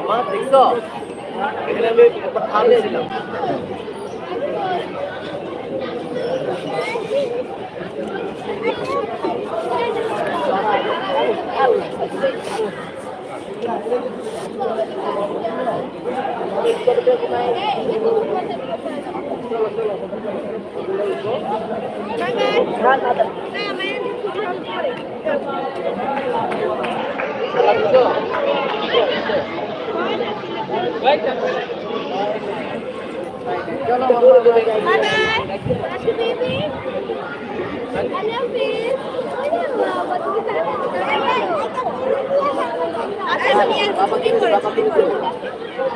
আমার দেখছ এখানে আমি একবার থামছিলাম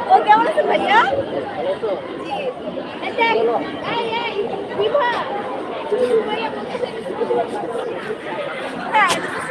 ও কেমন আছে ভাইয়া জি এই দেখ এই এই বিভা ভাইয়া বলতেছে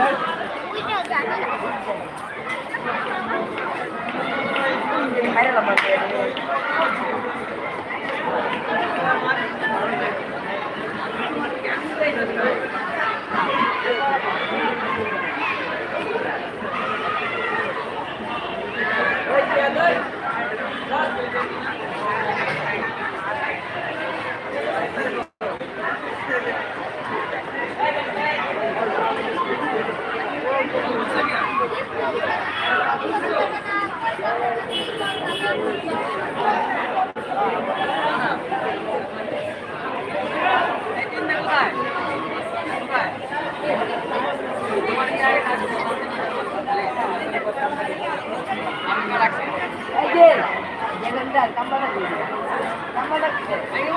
that আচ্ছা, এই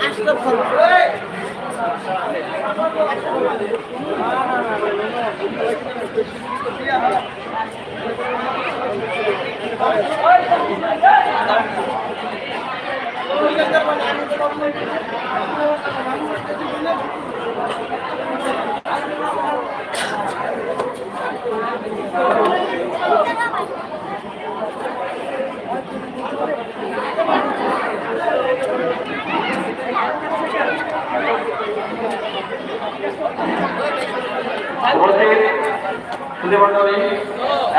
আসলে চল। তাহলে আমি কত হাঁটুন আচ্ছা, এই। এই তো ভাইয়া দিছো আমার তো তোর ভাইয়া হয়। উপস্থিত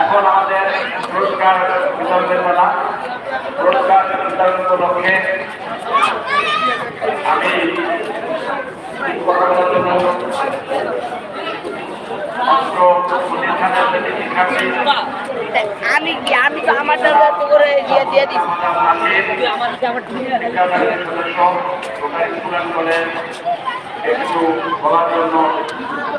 এখন আমাদের পুরস্কার বিতরণের বেলা পুরস্কার বিতরণ উপলক্ষে আমি আমি তো আমার দ্বারা তো করে দিয়ে দিয়ে কলেজ একটু বলার জন্য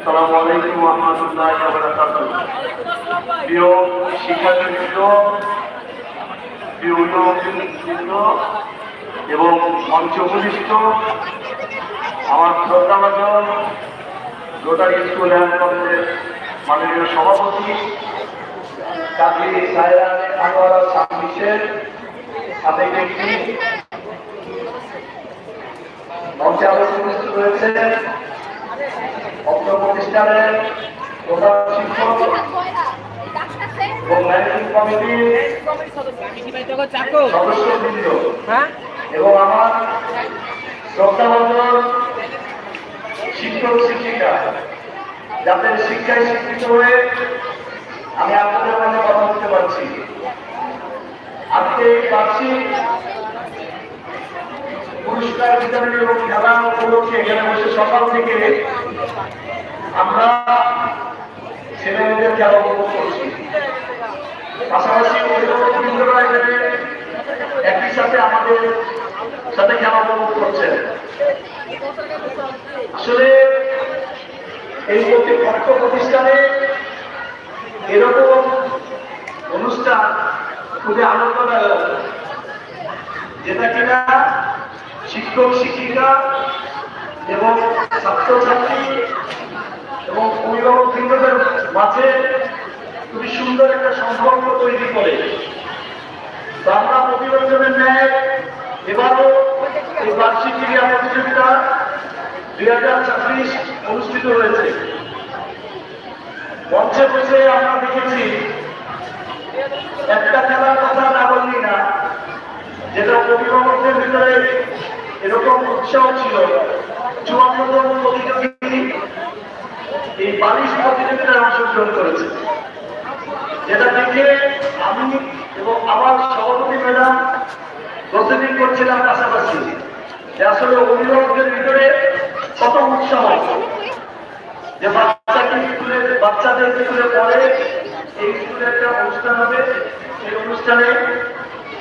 আসসালামু আলাইকুম রাহমাতুল্লাহি প্রিয় শিক্ষার্থীবৃন্দ, প্রিয় এবং মঞ্চ উপবিষ্ট আমার শ্রদ্ধাভাজন রোটারি স্কুল অ্যান্ড কলেজের মাননীয় সভাপতি, কাজী সায়রা আনোয়ারা ছাব্বিশের সাথে প্রধান শিক্ষক এবং আমার শিক্ষক শিক্ষিকা যাদের শিক্ষায় শিক্ষিত হয়ে আমি আপনাদের মধ্যে কথা বলতে পারছি। আজকে বার্ষিক পুরস্কার বিতরণ এবং খেলা উপলক্ষে এখানে বসে সকাল থেকে আমরা ছেলে মেয়েদের খেলা করছি। পাশাপাশি একই সাথে আমাদের সাথে খেলা উপভোগ করছেন আসলে এই কর্তৃপক্ষ প্রতিষ্ঠানে এরকম অনুষ্ঠান খুবই আনন্দদায়ক, যেটা কিনা শিক্ষক শিক্ষিকা এবং ছাত্রছাত্রী এবং অভিভাবক বৃন্দদের মাঝে খুবই সুন্দর একটা সম্পর্ক তৈরি করে। আমরা প্রতিবছরের ন্যায় এবারও এই বার্ষিক ক্রীড়া প্রতিযোগিতা দুই হাজার ছাব্বিশ অনুষ্ঠিত হয়েছে। মঞ্চে বসে আমরা দেখেছি, একটা খেলার কথা না বললি না, যেটা অভিভাবকদের ভিতরে এরকম উৎসাহ ছিল। চুয়ান্নতম প্রতিযোগী এই বালিশ প্রতিযোগিতায় অংশগ্রহণ করেছে। যেটা দেখে আমি এবং আমার সভাপতি ম্যাডাম প্রতিদিন করছিলাম পাশাপাশি। যে আসলে অভিভাবকদের ভিতরে কত উৎসাহ। যে বাচ্চাকে স্কুলে, বাচ্চাদের স্কুলে পড়ে এই স্কুলে একটা অনুষ্ঠান হবে। সেই অনুষ্ঠানে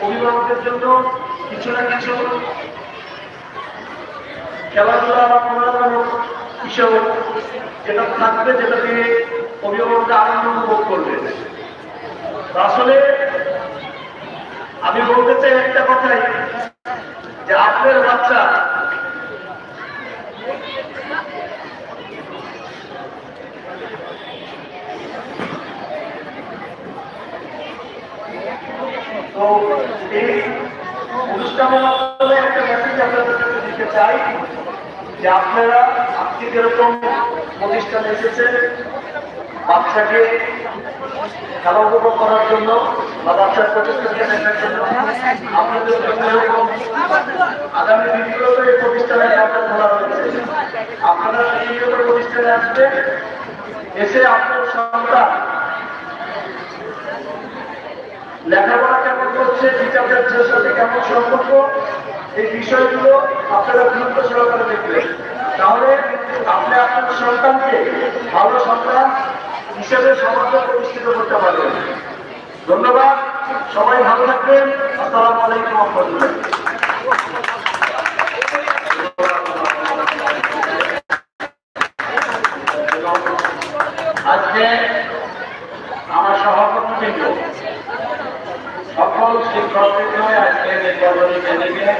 অভিভাবকদের জন্য কিছু না কিছু খেলাধুলা বা মনোরঞ্জন বিষয় যেটা থাকবে যেটা দিয়ে অভিভাবকরা আনন্দ উপভোগ করবে তো আসলে আমি বলতে চাই একটা কথাই, যে আপনার বাচ্চা তো এই অনুষ্ঠানের মাধ্যমে একটা মেসেজ আপনাদের দিতে চাই। যে আপনারা আজকে যেরকম প্রতিষ্ঠান এসেছেন, বাচ্চাকে খেলা উপভোগ করার জন্য বা বাচ্চার এরকম আগামী দিনগুলোতে এই প্রতিষ্ঠানের দরজা খোলা রয়েছে আপনারা নিয়মিত প্রতিষ্ঠানে আসবেন, এসে আপনার সন্তান লেখাপড়া কেমন করছে টিচারদের সাথে কেমন সম্পর্ক এই বিষয়গুলো আপনারা গুরুত্ব সহকারে দেখবেন। তাহলে আপনি আপনার সন্তানকে ভালো সন্তান হিসেবে সমাজে প্রতিষ্ঠিত করতে পারবেন। ধন্যবাদ, সবাই ভালো থাকবেন। আসসালামু আলাইকুম রহমতুল্লাহ আজকে আমার সহকর্মীবৃন্দ সকল আজকে নির্বাচনী কেন্দ্রে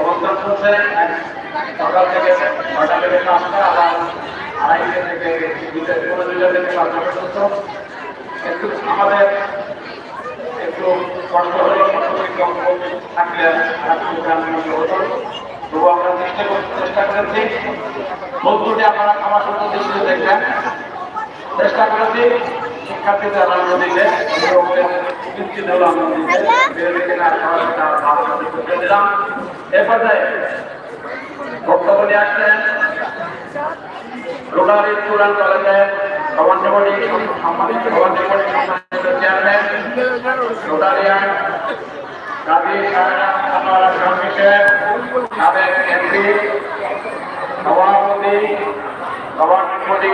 অবস্থান করছে সকাল থেকে ছটা থেকে পাঁচটা আবার আড়াইটে থেকে দুটো পনেরো দুটো থেকে পাঁচটা পর্যন্ত একটু আমাদের একটু কষ্ট কম থাকলে হতো তবু শিক্ষার্থীদের আনন্দ দিতে করতে দিলাম এ পর্যায়ে বক্তব্য নিয়ে আসলেন রোটারি অ্যান্ড কলেজের গভর্নমেন্ট সম্মানিত গভর্নমেন্ট সম্মানিত চেয়ারম্যান রোটারিয়ান কাজী সাহেব আপনারা সাবেক সভাপতি